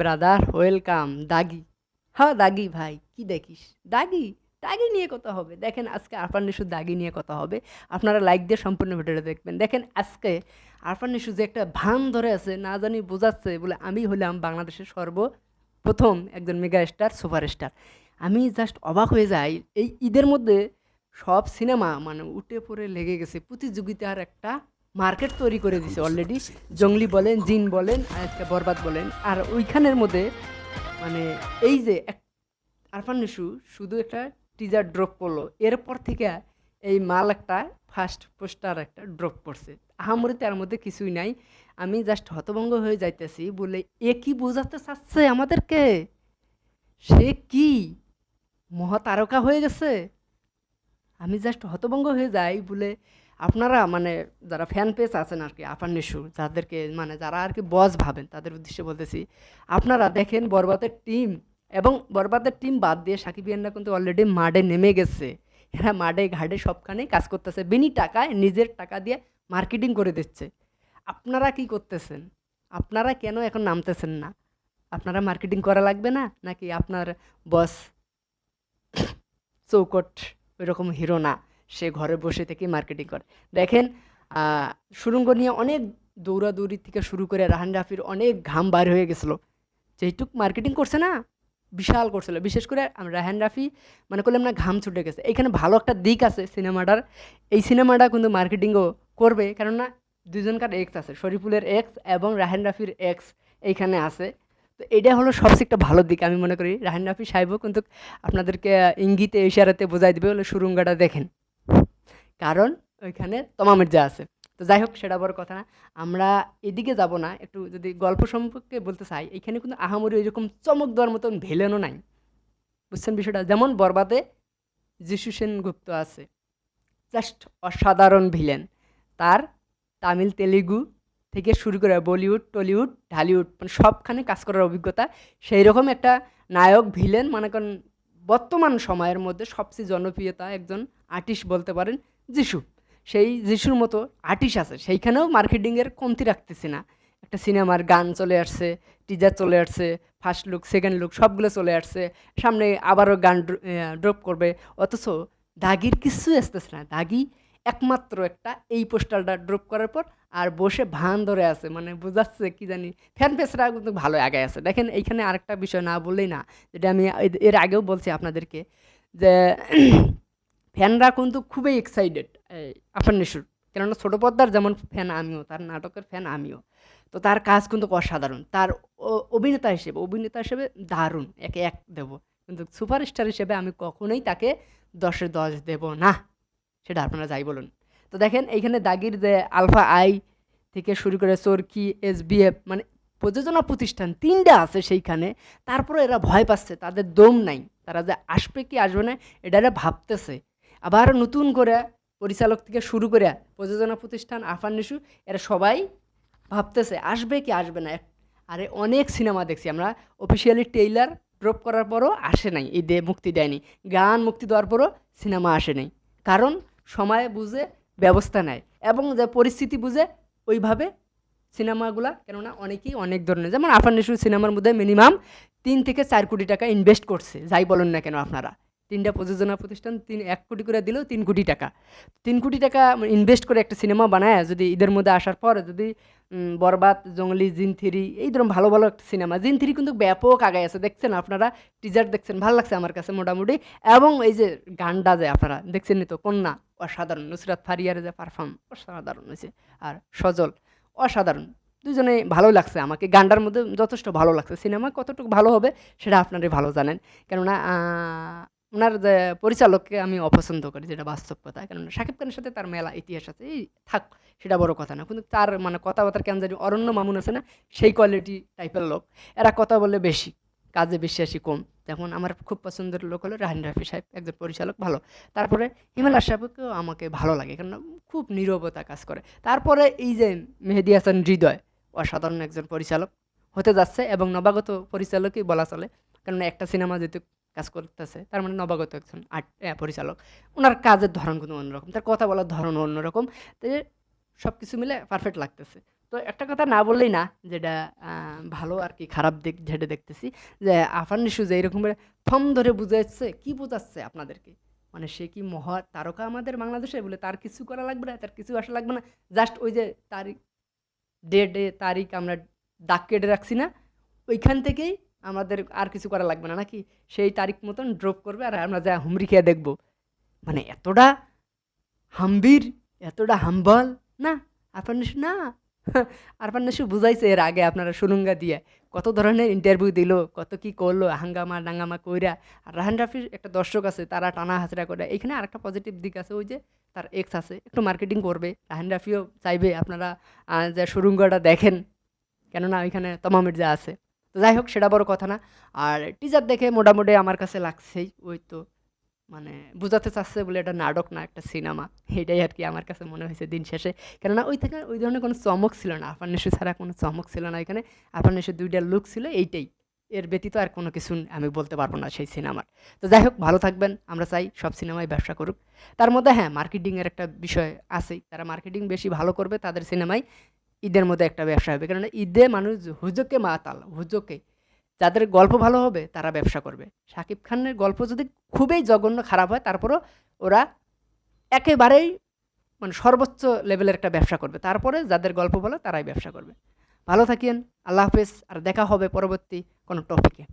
Brother, welcome. দাগি। হ্যাঁ দাগি ভাই, কি দেখিস? দাগি দাগি নিয়ে কথা হবে? দেখেন আজকে আরফান নিশু দাগি নিয়ে কথা হবে। আপনারা লাইক দিয়ে সম্পূর্ণ ভিডিওটা দেখবেন। দেখেন আজকে আরফান নিশু যে একটা ভান ধরে আছে, না জানি বোঝাচ্ছে বলে আমি হলাম বাংলাদেশের সর্বপ্রথম একজন মেগা স্টার সুপারস্টার। আমি জাস্ট অবাক হয়ে যাই, এই ঈদের মধ্যে সব সিনেমা মানে উঠে পড়ে লেগে গেছে। প্রতিযোগিতার একটা মার্কেট তৈরি করে দিছে অলরেডি জঙ্গলি বলেন জিন বলেন আর একটা বরবাদ বলেন। আর ওইখানের মধ্যে মানে এই যে এক আরফান নিশু শুধু একটা টিজার ড্রপ করল। এরপর থেকে এই মাল একটা ফার্স্ট পোস্টার একটা ড্রপ করছে। আহামরি তার মধ্যে কিছুই নাই। আমি জাস্ট হতভঙ্গ হয়ে যাইতেছি বলে এ কি বোঝাতে চাচ্ছে আমাদেরকে? সে কি মহাতারকা হয়ে গেছে? আমি জাস্ট হতভঙ্গ হয়ে যাই বলে আপনারা মানে যারা ফ্যান পেজ আছেন আর কি আফান নিশু যাদেরকে মানে যারা আর কি বস ভাবেন, তাদের উদ্দেশ্যে বলতেছি, আপনারা দেখেন বরবাদের টিম এবং বরবাদের টিম বাদ দিয়ে সাকিব ইয়ানরা কিন্তু অলরেডি মাঠে নেমে গেছে। এরা মাঠে ঘাটে সবখানেই কাজ করতেছে, বিনি টাকায় নিজের টাকা দিয়ে মার্কেটিং করে দিচ্ছে। আপনারা কি করতেছেন? আপনারা কেন এখন নামতেছেন না? আপনারা মার্কেটিং করা লাগবে না? নাকি আপনার বস চৌকট, ওইরকম হিরো না? সে ঘরে বসে থেকে মার্কেটিং করে। দেখেন সুরঙ্গ নিয়ে অনেক দৌড়াদৌড়ি থেকে শুরু করে রাহান রাফির অনেক ঘাম বার হয়ে গেছিল। যেইটুক মার্কেটিং করছে না, বিশাল করছিল। বিশেষ করে রাহান রাফি মানে করলাম না ঘাম ছুটে গেছে। এখানে ভালো একটা দিক আছে সিনেমাটার এই সিনেমাটা কিন্তু মার্কেটিংও করবে, কেননা দুজনকার এক্স আছে, শরীফুলের এক্স এবং রাহান রাফির এক্স এইখানে আছে। তো এটা হলো সবচেয়ে একটা ভালো দিক, আমি মনে করি। রাহান রাফি সাহেবও কিন্তু আপনাদেরকে ইঙ্গিতে, ইশারাতে বোঝাই দেবে হলো সুরঙ্গাটা দেখেন। কারণ ওইখানে তমা মির্জা আছে। তো যাই হোক সেটা বড় কথা না। আমরা এদিকে যাব না, একটু যদি গল্প সম্পর্কে বলতে চাই, এখানে কিন্তু আহামরি এরকম চমক দেওয়ার মতন ভেলেনও নাই। বুঝছেন বিষয়টা? যেমন বরবাদে যিশু সেনগুপ্ত আছে। জাস্ট অসাধারণ ভিলেন। তার তামিল, তেলেগু থেকে শুরু করে বলিউড, টলিউড, ঢালিউড মানে সবখানে কাজ করার অভিজ্ঞতা সেই রকম একটা নায়ক, ভিলেন, মনে করেন বর্তমান সময়ের মধ্যে সবচেয়ে জনপ্রিয়তা একজন আর্টিস্ট বলতে পারেন যিশু, সেই যিশুর মতো আর্টিস্ট আছে। সেইখানেও মার্কেটিংয়ের কমতি রাখতেছি না। একটা সিনেমার গান চলে আসছে টিজার চলে আসছে ফার্স্ট লুক সেকেন্ড লুক সবগুলো চলে আসছে। সামনে আবারও গান ড্রপ করবে। অথচ দাগির কিছু আসতেছে না। দাগি একমাত্র একটা এই পোস্টারটা ড্রপ করার পর আর বসে ভান ধরে আছে। মানে বোঝাচ্ছে কি জানি ফ্যান পেসরা কিন্তু ভালো আগে আছে। দেখেন এইখানে আরেকটা বিষয় না বললেই না, যেটা আমি এর- এর আগেও বলছি আপনাদেরকে যে ফ্যানরা কিন্তু খুবই এক্সাইটেড আফান নিশুর কেননা ছোটো পর্দার যেমন ফ্যান আমিও, তার নাটকের ফ্যান আমিও। তো তার কাজ কিন্তু অসাধারণ। তার অভিনেতা হিসেবে অভিনেতা হিসেবে দারুণ, একে এক দেব। কিন্তু সুপারস্টার হিসেবে আমি কখনোই তাকে দশে দশ দেব না, সেটা আপনারা যাই বলুন। তো দেখেন, এইখানে দাগির যে আলফা আই থেকে শুরু করে চরকি, এস বিএফ মানে প্রযোজনা প্রতিষ্ঠান তিনটা আছে সেইখানে। তারপরে এরা ভয় পাচ্ছে, তাদের দম নাই। তারা যে আসবে কি আসবে না এটা এরা ভাবতেছে। আবার নতুন করে পরিচালক থেকে শুরু করে প্রযোজনা প্রতিষ্ঠান আফান নিশু, এরা সবাই ভাবতেছে, আসবে কি আসবে না? আরে অনেক সিনেমা দেখছি আমরা। অফিসিয়ালি টেইলার ড্রপ করার পরও আসে নাই, এই দে মুক্তি দেয়নি। গান মুক্তি দেওয়ার পরও সিনেমা আসে নাই। কারণ সময় বুঝে, ব্যবস্থা নেয় এবং যে পরিস্থিতি বুঝে, ওইভাবে সিনেমাগুলা, কেননা অনেকেই অনেক ধরনের, যেমন আফান নিশুর সিনেমার মধ্যে মিনিমাম তিন থেকে চার কোটি টাকা ইনভেস্ট করছে, যাই বলেন না কেন আপনারা। তিনটা প্রযোজনা প্রতিষ্ঠান তিন, এক কোটি করে দিলেও তিন কোটি টাকা। তিন কোটি টাকা ইনভেস্ট করে একটা সিনেমা বানায়, যদি ঈদের মধ্যে আসার পর যদি বরবাদ, জঙ্গলি, জিন থ্রি, এই ধরুন ভালো ভালো একটা সিনেমা জিন থ্রি কিন্তু ব্যাপক আগায় আছে, দেখছেন আপনারা? টিজার দেখছেন, ভালো লাগছে আমার কাছে মোটামুটি। এবং এই যে গানটা যে আপনারা, দেখছেন তো, কন্যা, অসাধারণ, নুসরাত ফারিয়ার যে পারফর্ম অসাধারণ হয়েছে। আর সজল, অসাধারণ। দুজনে ভালো লাগছে আমাকে। গানটার মধ্যে যথেষ্ট ভালো লাগছে। সিনেমা কতটুকু ভালো হবে, সেটা আপনারাই ভালো জানেন। কেননা ওনার যে পরিচালককে আমি অপছন্দ করি, যেটা বাস্তব কথা। কেননা শাকিব খানের সাথে তার মেলা ইতিহাস আছে। এই থাক, সেটা বড় কথা না। কিন্তু তার মানে কথাবার্তার কেন জানি অরণ্য মামুন আছে না, সেই কোয়ালিটি টাইপের লোক। এরা কথা বলে বেশি, কাজে বিশ্বাসী কম। যেমন আমার খুব পছন্দের লোক হলো রাহান রাফি সাহেব, একজন পরিচালক, ভালো। তারপরে হিমাল সাহেবকেও আমাকে ভালো লাগে কারণ খুব নীরবতা কাজ করে। তারপরে এই যে মেহেদি হাসান হৃদয়, অসাধারণ একজন পরিচালক। হতে যাচ্ছে এবং নবাগত পরিচালকই বলা চলে। কারণ একটা সিনেমা যেহেতু কাজ করতেছে। তার মানে নবাগত একজন আর্ট পরিচালক। ওনার কাজের ধরন কিন্তু অন্যরকম। তার কথা বলার ধরন অন্যরকম। তো সব কিছু মিলে পারফেক্ট লাগতেছে। তো একটা কথা না বললেই না, যেটা ভালো আর কি খারাপ দিক যেটা দেখতেছি, যে আফান নিশু যে এরকম ফর্ম ধরে বুঝাচ্ছে, কি বোঝাচ্ছে আপনাদেরকে? মানে সে কি মহা তারকা আমাদের বাংলাদেশে? বলে তার কিছু করা লাগবে না, তার কিছু আসা লাগবে না। জাস্ট ওই যে তারিখ ডেটে তারিখ আমরা দাগ কেটে রাখছি না, ওইখান থেকেই আমাদের আর কিছু করা লাগবে না, নাকি সেই তারিখ মতন ড্রপ করবে আর আমরা যা হুমরি খেয়ে দেখব। মানে এতটা হাম্বির, এতটা হাম্বল, না আপনার নিশু, না। আরফান নিশু বুঝাইছে এর আগে আপনারা সুরঙ্গা দিয়ে। কত ধরনের ইন্টারভিউ দিল, কত কি করল, হাঙ্গামা ডাঙ্গামা কইরা। আর রাহান রাফির একটা দর্শক আছে, তারা টানা হাজরা করে। এখানে আরেকটা পজিটিভ দিক আছে, ওই যে তার এক্স আছে, একটু মার্কেটিং করবে। রাহান রাফিও চাইবে আপনারা যে সুরঙ্গটা দেখেন। কেননা ওইখানে তমামের যা আছে। তো যাই হোক, সেটা বড় কথা না। আর টিজার দেখে মোটামুটি আমার কাছে লাগছেই, ওই তো মানে বোঝাতে চাচ্ছে বলে এটা নাটক না, একটা সিনেমা। এটাই আর কি আমার কাছে মনে হয়েছে দিন শেষে। কেননা ওই থেকে ওই ধরনের কোনো চমক ছিল না, আফান নিশু ছাড়া কোনো চমক ছিল না এখানে। আফান নিশু দুইটা লুক ছিল, এইটাই। এর ব্যতীত আর কোনো কিছু আমি বলতে পারব না সেই সিনেমার। তো যাই হোক, ভালো থাকবেন, আমরা চাই সব সিনেমায় ব্যবসা করুক। তার মধ্যে হ্যাঁ মার্কেটিংয়ের একটা বিষয় আছেই। তারা মার্কেটিং বেশি ভালো করবে, তাদের সিনেমায় ঈদের মধ্যে একটা ব্যবসা হবে। কেননা ঈদে মানুষ হুজোকে মাতাল, হুজোকে। যাদের গল্প ভালো হবে, তারা ব্যবসা করবে। শাকিব খানের গল্প যদি খুবই জঘন্য খারাপ হয়, তারপরও ওরা একেবারেই মানে সর্বোচ্চ লেভেলের একটা ব্যবসা করবে। তারপরে যাদের গল্প ভালো, তারাই ব্যবসা করবে। ভালো থাকেন, আল্লাহ হাফেজ, আর দেখা হবে পরবর্তী কোনো টপিকে